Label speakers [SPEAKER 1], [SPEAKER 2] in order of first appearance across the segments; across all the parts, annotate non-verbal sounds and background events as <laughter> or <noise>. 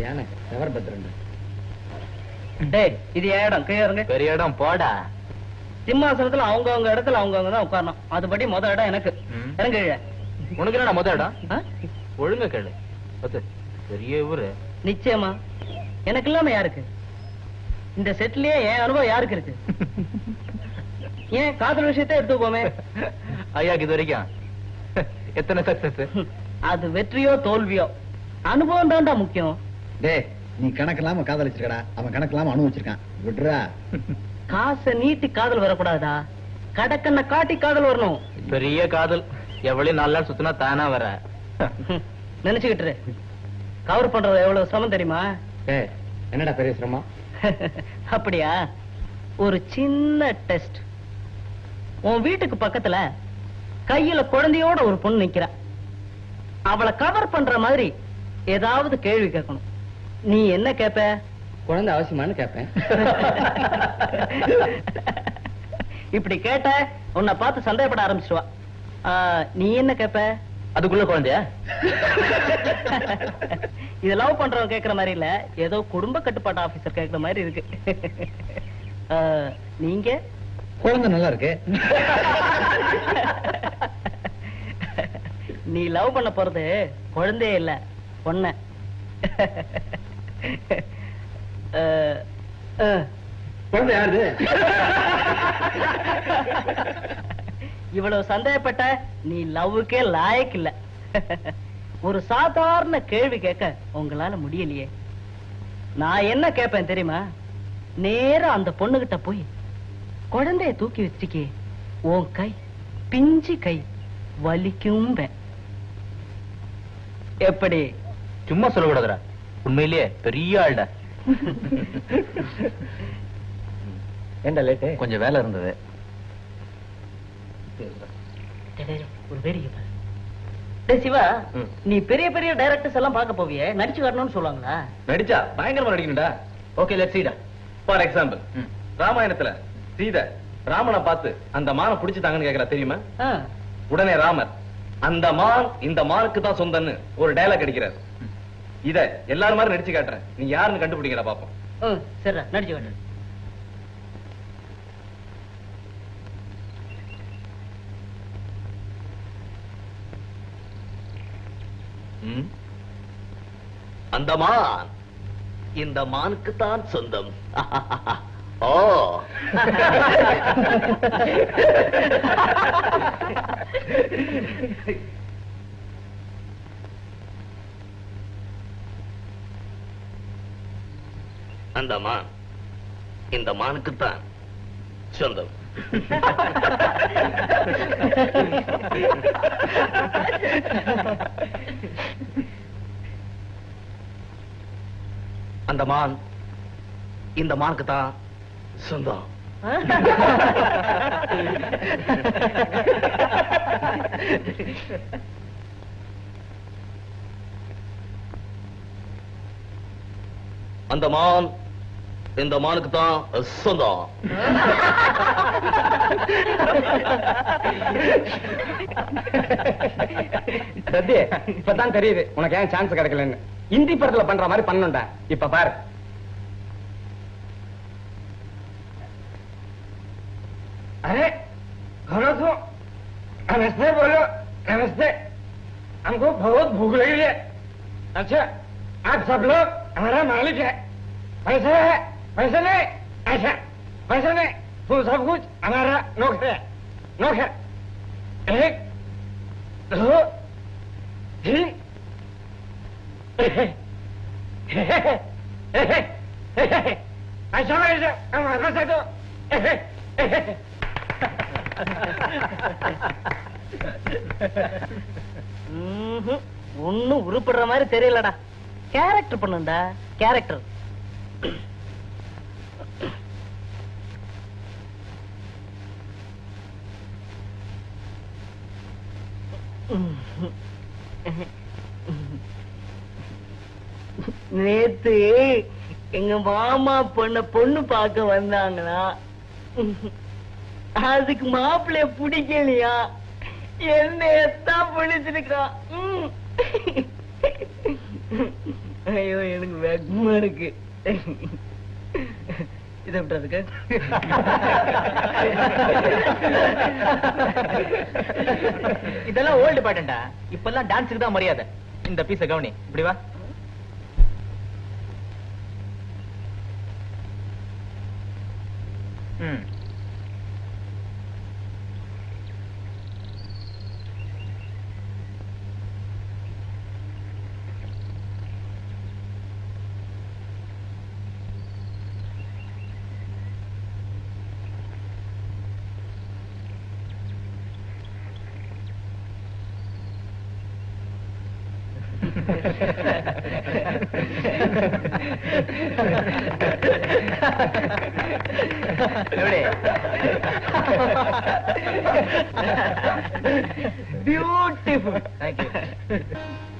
[SPEAKER 1] யானை எவர் பத்திரண்டு
[SPEAKER 2] டேய் இது என் இடம். கீழே இருங்க
[SPEAKER 3] பெரிய இடம் போடா.
[SPEAKER 2] சிம்மாசனத்துல அவங்க அவங்க இடத்துல அவங்க அவங்க தான் உட்காரணும். அதுபடி முத இடம் எனக்கு.
[SPEAKER 3] ம்.
[SPEAKER 2] இறங்க கீழே.
[SPEAKER 3] உனக்கு என்ன முத இடம்?
[SPEAKER 2] ஆ?
[SPEAKER 3] ஒழுங்க கேளு. பத்து. பெரிய ஊரு.
[SPEAKER 2] நிச்சயமா. எனக்கு இல்லாம யாருக்கு? இந்த செட்லயே என் அனுபவம் யாருக்கு இருக்கு? ஏன் காதல் விஷயத்தை எடுத்துக்கோமே
[SPEAKER 3] ஐயாக்கு இது வரைக்கும். எத்தனை சக்சஸ்
[SPEAKER 2] அது வெற்றியோ தோல்வியோ? அனுபவம் தான்டா முக்கியம்.
[SPEAKER 1] டேய் நீ கணக்கு இல்லாம காதலிச்சிருக்கடா. அவன் கணக்கு இல்லாம அனுபவிச்சிருக்கான் விடுறா.
[SPEAKER 2] காசை நீட்டி காதல் வரக்கூடாதா? கடக்கண்ண காட்டி காதல் வரணும்.
[SPEAKER 3] பெரிய காதல். எவ்வளவு நாலு நாள் சுத்தினா தானா வர.
[SPEAKER 2] நினைச்சுக்கிட்டு. கவர் பண்றது எவ்வளவு சிரமம் தெரியுமா?
[SPEAKER 1] என்னடா பெரிய சிரமம்? <laughs>
[SPEAKER 2] அப்படியா? ஒரு சின்ன டெஸ்ட். உன் வீட்டுக்கு பக்கத்துல கையில குழந்தையோட ஒரு பொண்ணு நிக்கிறா. அவளை கவர் பண்ற மாதிரி ஏதாவது கேள்வி கேட்கணும். நீ என்ன கேப்ப?
[SPEAKER 1] குழந்தை அவசியமானு கேட்பேன்
[SPEAKER 2] இப்படி கேட்ட உன்னை பார்த்து சந்தேகப்பட ஆரம்பிச்சிடுவா ஆ, நீ என்ன கேப்ப?
[SPEAKER 3] அதுக்குள்ள குழந்தையா?
[SPEAKER 2] இது லவ் பண்றவங்க கேக்குற மாதிரி இல்ல. ஏதோ குடும்ப கட்டுப்பாட்டு ஆபீசர் கேக்குற மாதிரி இருக்கு. நீங்க?
[SPEAKER 1] குழந்தை நல்லா இருக்கு.
[SPEAKER 2] நீ லவ் பண்ண போறது குழந்தையே இல்ல பொண்ண.
[SPEAKER 1] குழந்தை யாரு
[SPEAKER 2] இவ்வளவு சந்தேகப்பட்ட நீ லவ்வுக்கே லாயக் இல்ல. ஒரு சாதாரண கேள்வி கேட்க உங்களால முடியலையே. நான் என்ன கேட்பேன் தெரியுமா? நேரா அந்த பொண்ணுகிட்ட போய் குழந்தைய தூக்கி வச்சுக்கே உன் கை பிஞ்சு கை வலிக்கும் எப்படி?
[SPEAKER 3] சும்மா சொல்லக்கூடாதுடா. உண்மையிலேயே பெரிய ஆள்டா.
[SPEAKER 1] ஏண்டா லேட்டு?
[SPEAKER 3] கொஞ்சம் வேலை இருந்தது.
[SPEAKER 2] ஒரு வேடிக்கை பாரு. டேய் சிவா. நீ பெரிய பெரிய டைரக்டர்ஸ் எல்லாம் பார்க்க போவியே? நடிச்சு காட்டணும்னு சொல்லுவாங்களா?
[SPEAKER 4] நடிச்சா? பயங்கரமா நடிக்கணும்டா. ஓகே லெட் சீடா ஃபார் எக்ஸாம்பிள். ராமாயணத்துல சீதை ராமனை பார்த்து அந்த மானை பிடிச்சிட்டாங்கன்னு கேக்குறா தெரியுமா. உடனே ராமர் அந்த மான் இந்த மானுக்கு தான் சொந்தன்னு ஒரு டயலாக் அடிக்கிறார். இத எல்லாரும் மாதிரி நடிச்சு காட்டுறேன். நீ யாருன்னு கண்டுபிடிக்கிறா பாப்போம்.
[SPEAKER 2] ம், சரிடா நடிச்சு காட்டு.
[SPEAKER 3] அந்த மான் இந்த மானுக்கு தான் சொந்தம். <laughs> ஓ. <laughs> அந்த மான் இந்த மானுக்குத்தான் சொந்தம். அந்த மான் இந்த மானுக்கு தான் சொந்தம் <laughs> அந்த மான் இந்த மானுக்கு தான் சொந்தம். <laughs>
[SPEAKER 1] சத்ய இப்பதான் தெரியுது உனக்கு ஏன் சான்ஸ் கிடைக்கலன்னு. இந்தி படத்துல பண்ற மாதிரி பண்ணுண்டா இப்ப பாரு. அரே கணசம் नमस्ते बोलो नमस्ते हमको बहुत भूख लगी है। अच्छा आप सब लोग हमारा मालिक है। पैसे है, पैसे नहीं अच्छा पैसे नहीं तो सब कुछ हमारा नौकर है। नौकर। एक, दो, तीन। अच्छा पैसा हमारा तो
[SPEAKER 2] ஒன்னும் ஒண்ணும் உருப்படுற மாதிரி தெரியலடா. கேரக்டர் பண்ணுண்டா. கேரக்டர் நேத்து எங்க மாமா பொண்ண பொண்ணு பார்க்க வந்தாங்கன்னா அதுக்கு மாப்பிள்ளைய பிடிக்கலையா? என்னத்தான் பிடிச்சிருக்கான் ஐயோ எனக்கு வெக்கமா இருக்கு. இதை விட்டா
[SPEAKER 3] இதெல்லாம் ஓல்டு பாட்டுண்டா இப்பெல்லாம் டான்ஸுக்கு தான் மரியாதை. இந்த பீஸ கவனி. இப்படி வா.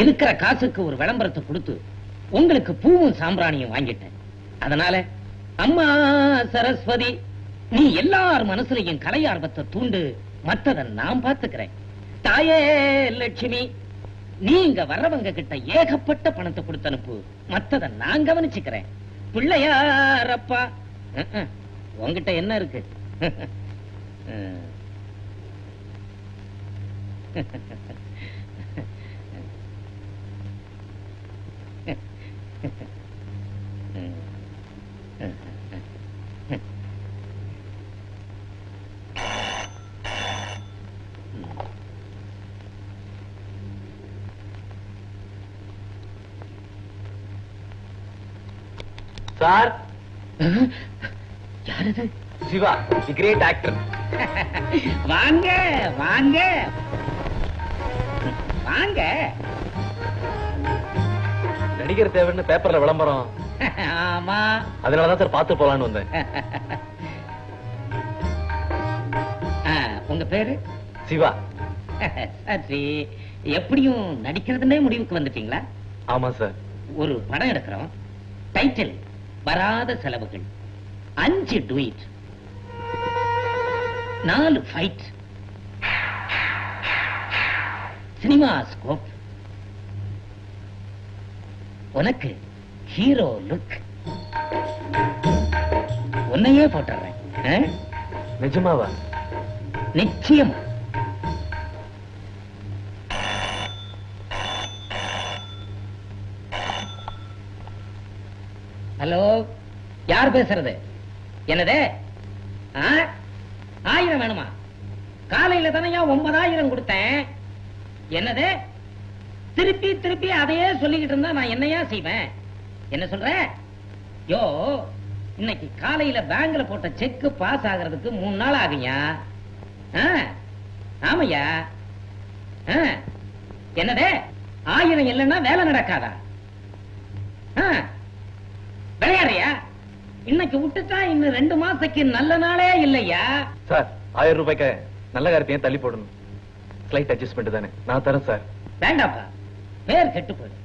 [SPEAKER 5] இருக்கிற காசுக்கு ஒரு விளம்பரத்தை கொடுத்து உங்களுக்கு பூவும் சாம்பிராணியும் வாங்கிட்டேன். அதனால அம்மா சரஸ்வதி நீ எல்லார் மனசுலயும் கலை ஆர்வத்தை தூண்டு மத்தத நான் பாத்துக்கிறேன் தாயே லட்சுமி நீங்க வர்றவங்க கிட்ட ஏகப்பட்ட பணத்தை கொடுத்து அனுப்பு. மத்தத நான் கவனிச்சுக்கிறேன். பிள்ளையாரப்பா உங்ககிட்ட என்ன இருக்கு என்ன இருக்கு? ha.
[SPEAKER 3] சார்?
[SPEAKER 5] யாரது?
[SPEAKER 3] சிவா தி கிரேட் ஆக்டர்
[SPEAKER 5] வாங்க வாங்க. வாங்க.
[SPEAKER 4] நடிகர் தேவைன்னு பேப்பர்ல விளம்பரம்.
[SPEAKER 5] ஆமா.
[SPEAKER 4] அதனாலதான் சார் பார்த்து போலான்னு வந்தேன்.
[SPEAKER 5] உங்க பேரு?
[SPEAKER 4] சிவா.
[SPEAKER 5] சரி எப்படியும் நடிக்கிறதுனே முடிவுக்கு வந்துட்டீங்களா?
[SPEAKER 4] ஆமா சார்.
[SPEAKER 5] ஒரு படம் எடுக்கிறோம். டைட்டில் வராத செலவுகள். அஞ்சு டுயிட் நாலு ஃபைட் சினிமா ஸ்கோப் உனக்கு ஹீரோ லுக் உன்னையே போட்டுறேன்?
[SPEAKER 4] நிஜமாவா?
[SPEAKER 5] நிச்சயமா ஹலோ யார் பேசுறது? என்னது? ஆயிரம் வேணுமா? காலையில தானே ஒன்பதாயிரம் கொடுத்தேன். என்னது? திருப்பி திருப்பி அதையே சொல்லிக்கிட்டு இருந்தா நான் என்னையா செய்வேன்? என்ன சொல்ற? யோ இன்னைக்கு காலையில பேங்க்ல போட்ட செக் பாஸ் ஆகிறதுக்கு மூணு நாள் ஆகுயா ஆமையா? ஆ, என்னது? ஆயிரம் இல்லைன்னா வேலை நடக்காதா? ஆ, இன்னைக்கு விட்டுட்டா இன்னும் ரெண்டு மாசத்துக்கு நல்ல நாளே இல்லையா?
[SPEAKER 4] சார் ஆயிரம் ரூபாய்க்கு நல்ல காரியத்தையும் தள்ளி போடணும். ஸ்லைட் அட்ஜஸ்ட்மெண்ட் தானே. நான் தரேன் சார்.
[SPEAKER 5] வேண்டாப்பா. பேர் கெட்டு போயிடும்.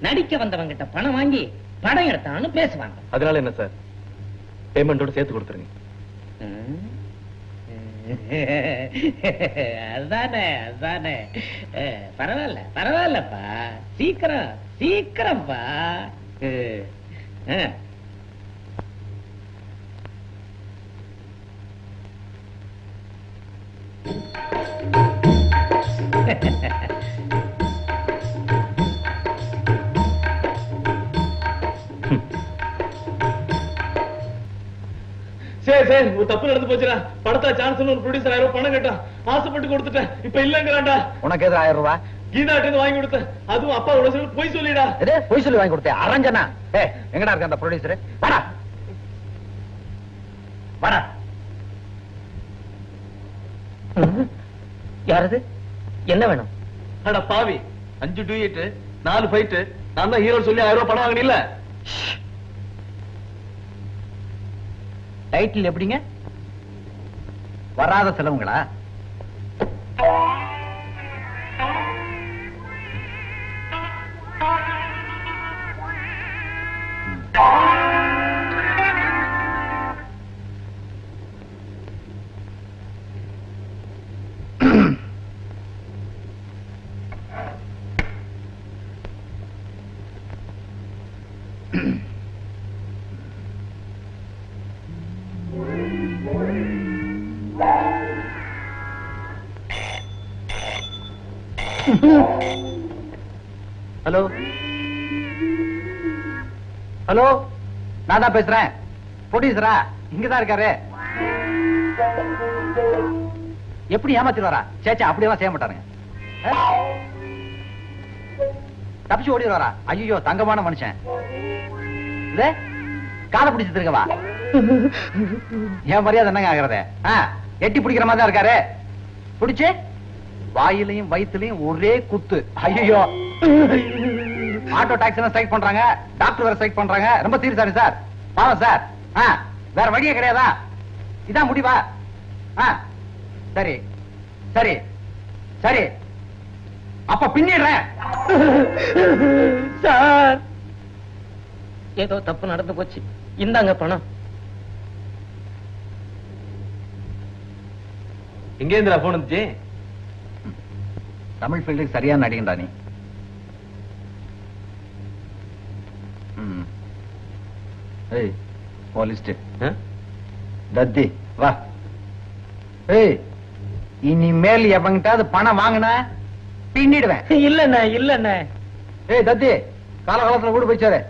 [SPEAKER 5] நடிக்க வந்தவங்க கிட்ட பணம் வாங்கி படம் எடுத்தான்னு பேசுவாங்க.
[SPEAKER 4] அதனால என்ன சார்? பேமெண்டோட சேர்த்து கொடுத்துருங்க. <laughs>
[SPEAKER 5] அதானே அஹ், பரவாயில்ல பரவாயில்லப்பா. சீக்கிரம் சீக்கிரம்ப்பா அஹ்,
[SPEAKER 4] சரி சரி ஒரு தப்பு நடந்து போச்சுடா. படத்துல சான்ஸ் ஒரு ப்ரொடியூசர் ஆயிரம் பணம் கேட்டான். ஆசைப்பட்டு கொடுத்துட்டேன். இப்ப இல்லங்கிறான்டா.
[SPEAKER 3] உனக்கு எது ஆயிரம் ரூபாய்?
[SPEAKER 4] கீதாட்டு வாங்கி கொடுத்தேன். அதுவும் அப்பா உடனே சொல்லி போய் சொல்லிடா.
[SPEAKER 3] பொய் சொல்லி வாங்கி கொடுத்தேன். அரஞ்சனா ஏ எங்கடா இருக்க அந்த ப்ரொடியூசர் வாடா. வாடா.
[SPEAKER 5] யாரது என்ன வேணும்?
[SPEAKER 4] அட பாவி அஞ்சு டூயட் நாலு ஃபைட் நான் தான் ஹீரோ சொல்லி ஆயிரம் ரூபாய் பணம் வாங்கினீல்ல?
[SPEAKER 3] டைட்டில் எப்படிங்க? வராத செலவுங்களா?
[SPEAKER 6] ஹலோ. ஹலோ நான் தான் பேசுறேன். ப்ரொடியூசரா இங்கதான் இருக்காரு. எப்படி ஏமாத்திடுவாரா சேச்சா அப்படியெல்லாம் செய்ய மாட்டாருங்க தப்பிச்சு ஓடிடுவாரா ஐயோ தங்கமான மனுஷன். இதே? காலை பிடிச்சிட்டு என் மரியாதை என்னங்க ஆகுறது? எட்டி பிடிக்கிற மாதிரி தான் இருக்காரு. பிடிச்சு? வாயிலையும் வயித்துலயும் ஒரே குத்து. ஐயோ ஆட்டோ டாக்ஸி ஸ்ட்ரைக் பண்றாங்க. டாக்டர் வேற ஸ்ட்ரைக் பண்றாங்க. ரொம்ப சீரியஸா சார். பாவம் சார். ஆ, வேற வழியே கிடையாதா? இதான் முடிவா? சரி. சரி. சரி. அப்ப பின்னிடுறேன்.
[SPEAKER 5] சார். ஏதோ தப்பு நடந்து போச்சு. இந்தாங்க பணம்.
[SPEAKER 4] எங்க இருந்துடா போன் வந்துச்சு?
[SPEAKER 6] தமிழ் ஃபீல்டுக்கு சரியான நடிகன்டா நீ. ஏய் ஓ லிஸ்ட்
[SPEAKER 4] ஆ?
[SPEAKER 6] தத்தி வா. ஏய் இனிமேல் எவங்கிட்டாவது பணம் வாங்கின பின்னிடுவேன்.
[SPEAKER 5] இல்லண்ணே இல்லண்ணே.
[SPEAKER 6] ஏய் தத்தி காலகாலத்துல வீடு போயிச்சாரு